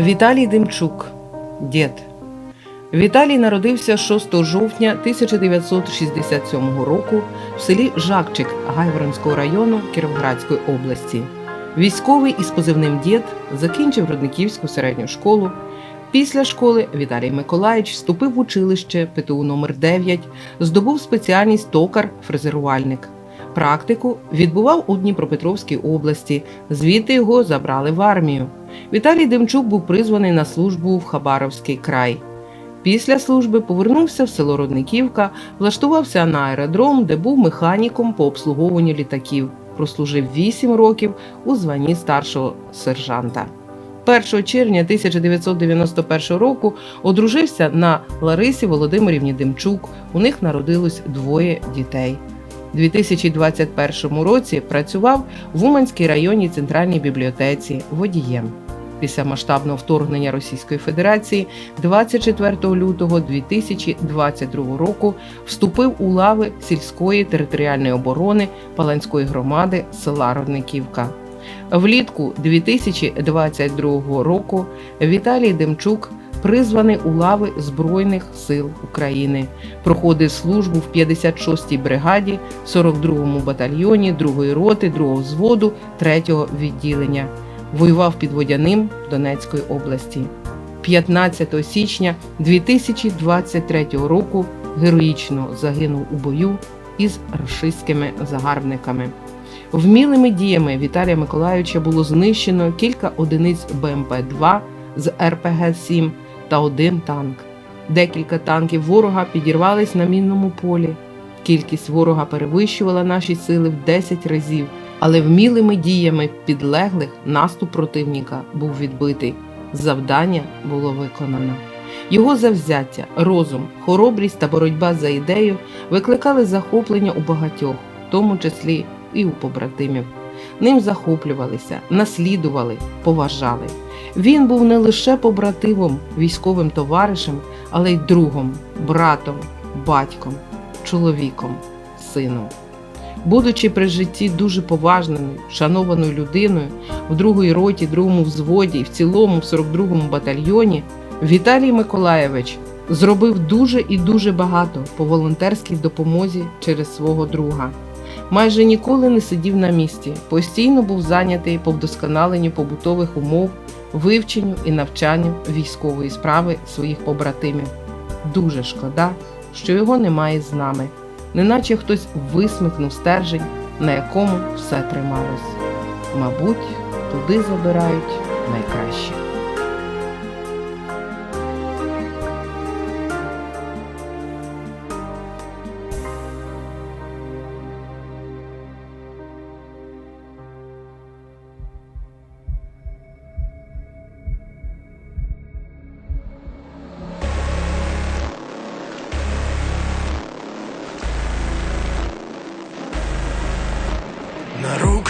Віталій Демчук, дід. Віталій народився 6 жовтня 1967 року в селі Жакчик Гайворонського району Кіровоградської області. Військовий із позивним дід закінчив Родниківську середню школу. Після школи Віталій Миколаївич вступив в училище ПТУ номер 9 здобув спеціальність токар-фрезерувальник. Практику відбував у Дніпропетровській області, звідти його забрали в армію. Віталій Демчук був призваний на службу в Хабаровський край. Після служби повернувся в село Родниківка, влаштувався на аеродром, де був механіком по обслуговуванню літаків. Прослужив 8 років у званні старшого сержанта. 1 червня 1991 року одружився на Ларисі Володимирівні Демчук. У них народилось двоє дітей. У 2021 році працював в Уманській районній центральній бібліотеці водієм. Після масштабного вторгнення Російської Федерації 24 лютого 2022 року вступив у лави сільської територіальної оборони Паланської громади села Родниківка. Влітку 2022 року Віталій Демчук призваний у лави Збройних сил України. Проходив службу в 56-й бригаді, 42-му батальйоні 2-ї роти, 2-го взводу, 3-го відділення. Воював під Водяним Донецької області. 15 січня 2023 року героїчно загинув у бою із рашистськими загарбниками. Вмілими діями Віталія Миколайовича було знищено кілька одиниць БМП-2 з РПГ-7 та один танк. Декілька танків ворога підірвались на мінному полі. Кількість ворога перевищувала наші сили в 10 разів, але вмілими діями підлеглих наступ противника був відбитий. Завдання було виконано. Його завзяття, розум, хоробрість та боротьба за ідею викликали захоплення у багатьох, в тому числі і у побратимів. Ним захоплювалися, наслідували, поважали. Він був не лише побратимом, військовим товаришем, але й другом, братом, батьком, чоловіком, сином. Будучи при житті дуже поважною, шанованою людиною в другій роті, другому взводі в цілому в 42-му батальйоні, Віталій Миколаєвич зробив дуже і дуже багато по волонтерській допомозі через свого друга. Майже ніколи не сидів на місці, постійно був зайнятий по вдосконаленню побутових умов, вивченню і навчанню військової справи своїх побратимів. Дуже шкода, що його немає з нами, неначе хтось висмикнув стержень, на якому все трималось. Мабуть, туди забирають найкраще.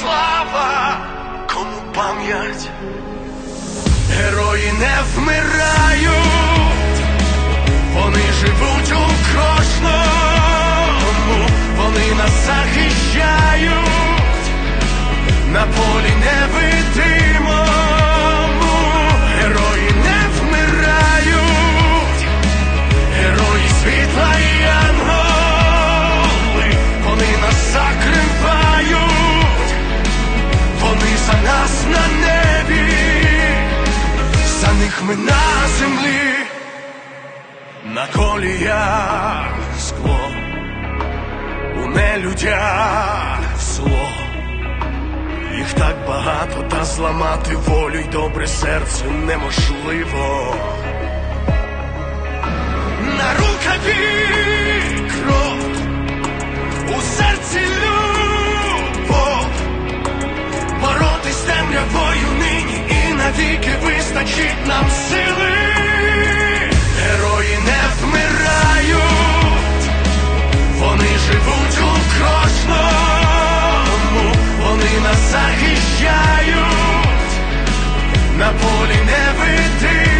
Слава, кому пам'ять, герої не вмирають, вони живуть у кожному, коліях скло, у нелюдях зло. Їх так багато, та зламати волю й добре серце неможливо. На рукаві кров, у серці любов, боротись темрявою нині і навіки вистачить нам сили. живуть у кожному, вони нас захищають на полі не види.